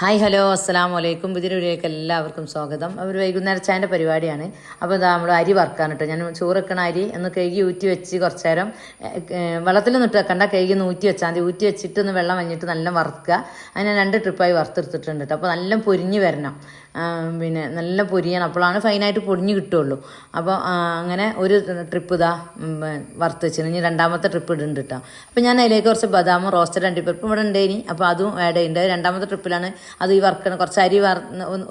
Hi hello അസ്സാം വലൈക്കും പുതിയൊരു വീഡിയോയിലേക്ക് എല്ലാവർക്കും സ്വാഗതം. അവർ വൈകുന്നേരം ചായന്റെ പരിപാടിയാണ്. അപ്പോൾ ഇതാ നമ്മൾ അരി വറുക്കാൻ കേട്ടോ. ഞാൻ ചോറ് വെക്കണ അരി ഒന്ന് കഴുകി ഊറ്റി വെച്ച് കുറച്ച് നേരം വെള്ളത്തിൽ നിട്ട് വെക്കണ്ട. കഴുകി ഒന്ന് ഊറ്റി വെച്ചാൽ മതി. ഊറ്റി വെച്ചിട്ട് ഒന്ന് വെള്ളം വഞ്ഞിട്ട് നല്ല വറുക്കുക. അതിനെ രണ്ട് ട്രിപ്പായി വറുത്തെടുത്തിട്ടുണ്ട് കേട്ടോ. അപ്പോൾ നല്ല പൊരിഞ്ഞ് വരണം. പിന്നെ നല്ല പൊരിയണം. അപ്പോഴാണ് ഫൈനായിട്ട് പൊടിഞ്ഞ് കിട്ടുള്ളൂ. അപ്പോൾ അങ്ങനെ ഒരു ട്രിപ്പ് ഇതാ വറുത്ത് വെച്ചിന്. ഇനി രണ്ടാമത്തെ ട്രിപ്പ് ഇടുന്നുണ്ട് കേട്ടോ അപ്പോൾ ഞാൻ അതിലേക്ക് കുറച്ച് ബദാമും റോസ്റ്റഡ് അണ്ടിപ്പരിപ്പും ഇവിടെ ഉണ്ട് ഇനി അപ്പോൾ അതും ആഡ് ചെയ്യുന്നുണ്ട് രണ്ടാമത്തെ ട്രിപ്പിലാണ് അത് ഈ വറുക്കണം. കുറച്ച് അരി വറ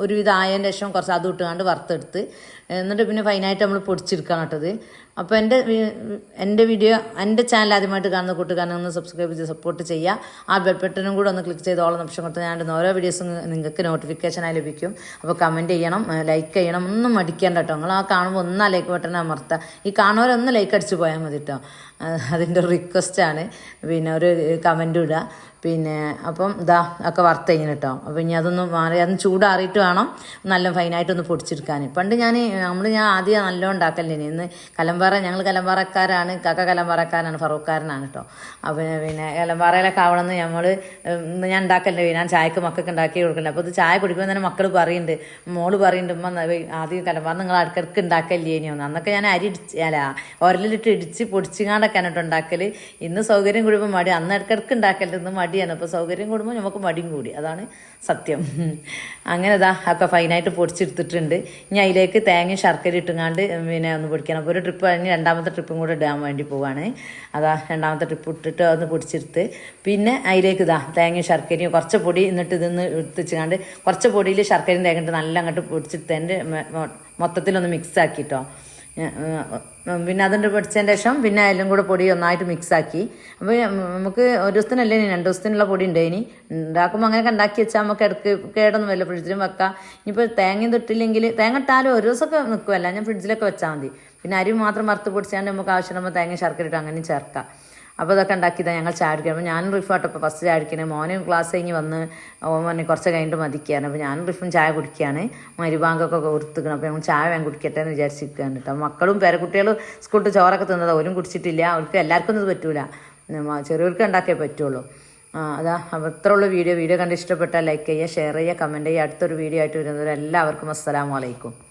ഒരുവിധം ആയതിന്റെ ശേഷം കുറച്ച് അത് ഇട്ടുകൊണ്ട് വറുത്തെടുത്ത്. എന്നിട്ട് പിന്നെ ഫൈനായിട്ട് നമ്മൾ പൊടിച്ചെടുക്കണം കേട്ടത്. അപ്പോൾ എന്റെ എന്റെ വീഡിയോ എന്റെ ചാനൽ ആദ്യമായിട്ട് കാണുന്ന കൂട്ടുകാരനെ ഒന്ന് സബ്സ്ക്രൈബ് ചെയ്ത് സപ്പോർട്ട് ചെയ്യുക ആ ബെൽ ബട്ടനും കൂടെ ഒന്ന് ക്ലിക്ക് ചെയ്ത് ഓളം നിമിഷം കൊടുത്ത് ഞാൻ ഓരോ വീഡിയോസും നിങ്ങൾക്ക് നോട്ടിഫിക്കേഷനായി ലഭിക്കും. അപ്പോൾ കമന്റ് ചെയ്യണം ലൈക്ക് ചെയ്യണം ഒന്നും മടിക്കേണ്ട കേട്ടോ നിങ്ങൾ ആ കാണുമ്പോൾ ഒന്നാ ലൈക്ക് ബട്ടൺ അമർത്തുക ഈ കാണുന്നവരൊന്ന് ലൈക്ക് അടിച്ച് പോയാൽ മതി കേട്ടോ അതിന്റെ റിക്വസ്റ്റാണ് പിന്നെ ഒരു കമന്റ് ഇടുക പിന്നെ അപ്പം ഇതാ ഒക്കെ വറുത്ത് കഴിഞ്ഞു കേട്ടോ അപ്പം ഇനി അതൊന്ന് മാറി അതൊന്ന് ചൂടാറിയിട്ട് വേണം നല്ല ഫൈനായിട്ടൊന്ന് പൊടിച്ചെടുക്കാൻ പണ്ട് ഞാൻ നമ്മൾ ഞാൻ ആദ്യം നല്ലോണം ഉണ്ടാക്കലേ ഇന്ന് കലമ്പാറ ഞങ്ങൾ കലമ്പാറക്കാരാണ് കക്ക കലമ്പാറക്കാരാണ് ഫറൂഖ്ക്കാരനാണ് കേട്ടോ അപ്പം പിന്നെ കലമ്പാറയിലൊക്കെ ആവണമെന്ന് നമ്മൾ ഞാൻ ഉണ്ടാക്കലേ ഞാൻ ചായക്ക് മക്കൾക്ക് ഉണ്ടാക്കി കൊടുക്കണ്ടേ അപ്പോൾ ഇത് ചായ കുടിക്കുമ്പോൾ തന്നെ മക്കൾ പറയുന്നുണ്ട് മോൾ പറയുന്നുണ്ട് ഉമ്മ ആദ്യം കലമ്പാറ നിങ്ങൾ ഇടയ്ക്കിടയ്ക്ക് ഉണ്ടാക്കല്ലേ ഇനി? ഒന്ന് അന്നൊക്കെ ഞാൻ അരി ഇടിച്ച് അല്ല ഉരലിലിട്ട് ഇടിച്ച് പൊടിച്ചിങ്ങാണ്ടൊക്കെയാണ് കേട്ടോ ഉണ്ടാക്കൽ ഇന്ന് സൗകര്യം കൂടുമ്പോൾ മടി. അന്ന് ഇടയ്ക്കിടയ്ക്ക് ഉണ്ടാക്കലുണ്ട് ഇന്ന് മടിയാണ്. അപ്പോൾ സൗകര്യം കൂടുമ്പോൾ നമുക്ക് മടിയും കൂടി. അതാണ് സത്യം. അങ്ങനെ ഇതാ ഒക്കെ ഫൈനായിട്ട് പൊടിച്ചെടുത്തിട്ടുണ്ട്. ഇനി അതിലേക്ക് തേങ്ങയും ശർക്കര ഇട്ടുങ്ങാണ്ട് പിന്നെ ഒന്ന് പൊടിക്കണം. അപ്പോൾ ഒരു ട്രിപ്പ് കഴിഞ്ഞ് രണ്ടാമത്തെ ട്രിപ്പും കൂടെ ഇടാൻ വേണ്ടി പോവാണ്. അതാ രണ്ടാമത്തെ ട്രിപ്പ് ഇട്ടിട്ട് ഒന്ന് പൊടിച്ചെടുത്ത്. പിന്നെ അതിലേക്ക് ഇതാ തേങ്ങയും ശർക്കരയും കുറച്ച് പൊടി എന്നിട്ട് ഇതൊന്ന് എടുത്തുവെച്ചാണ്ട് കുറച്ച് പൊടിയിൽ ശർക്കരയും തേങ്ങ ഇട്ട് നല്ല അങ്ങോട്ട് പൊടിച്ചിട്ട് എന്റെ മൊത്തത്തിലൊന്ന് മിക്സ് ആക്കിയിട്ടോ പിന്നെ അതിന്റെ പൊടിച്ചതിന്റെ ശേഷം പിന്നെ എല്ലാം കൂടെ പൊടി ഒന്നായിട്ട് മിക്സാക്കി അപ്പോൾ നമുക്ക് ഒരു ദിവസത്തിനല്ലേ ഇനി? രണ്ട് ദിവസത്തിനുള്ള പൊടി ഉണ്ട് ഇനി? ഉണ്ടാക്കുമ്പോൾ അങ്ങനെയൊക്കെ ഉണ്ടാക്കി വെച്ചാൽ നമുക്ക് ഇടയ്ക്ക് കേടൊന്നും വല്ല ഫ്രിഡ്ജിലും വെക്കാം. ഇനിയിപ്പോൾ തേങ്ങയും തൊട്ടില്ലെങ്കിൽ തേങ്ങ ഇട്ടാലും ഒരു ദിവസമൊക്കെ നിൽക്കുമല്ല ഞാൻ ഫ്രിഡ്ജിലൊക്കെ വെച്ചാൽ മതി. പിന്നെ അരി മാത്രം വറുത്ത് പൊടിച്ചാണ്ട് നമുക്ക് ആവശ്യമുള്ള തേങ്ങ ശർക്കര ഇട്ട് അങ്ങനെ ചേർക്കാം. അപ്പോൾ ഇതൊക്കെ ഉണ്ടാക്കിയതാണ് ഞങ്ങൾ ചാടിക്കണം അപ്പോൾ ഞാനും റിഫാട്ടോ ഇപ്പോൾ ഫസ്റ്റ് ചാടിക്കണം മോനും ക്ലാസ് കഴിഞ്ഞ് വന്ന് മോനെ കുറച്ച് കഴിഞ്ഞിട്ട് മതിക്കുകയാണ് അപ്പോൾ ഞാനും റിഫും ചായ കുടിക്കുകയാണ് മരുബാങ്കൊക്കെ കൊടുത്തിക്കണം അപ്പോൾ ഞങ്ങൾ ചായ വേഗം കുടിക്കട്ടെ എന്ന് വിചാരിച്ചിരിക്കുകയാണ് അപ്പോൾ മക്കളും പേരക്കുട്ടികളും സ്കൂളിൽ ചോറൊക്കെ തിന്നത്. അവരും കുടിച്ചിട്ടില്ല. അവർക്ക് എല്ലാവർക്കും ഒന്നും പറ്റൂല. ചെറിയവർക്ക് ഉണ്ടാക്കിയേ പറ്റുള്ളൂ. അതാ. അപ്പോൾ ഇത്ര ഉള്ള വീഡിയോ വീഡിയോ കണ്ട് ഇഷ്ടപ്പെട്ടാൽ ലൈക്ക് ചെയ്യുക ഷെയർ ചെയ്യുക കമന്റ് ചെയ്യുക. അടുത്തൊരു വീഡിയോ ആയിട്ട് വരുന്നവരെല്ലാവർക്കും അസ്സലാമു അലൈക്കും.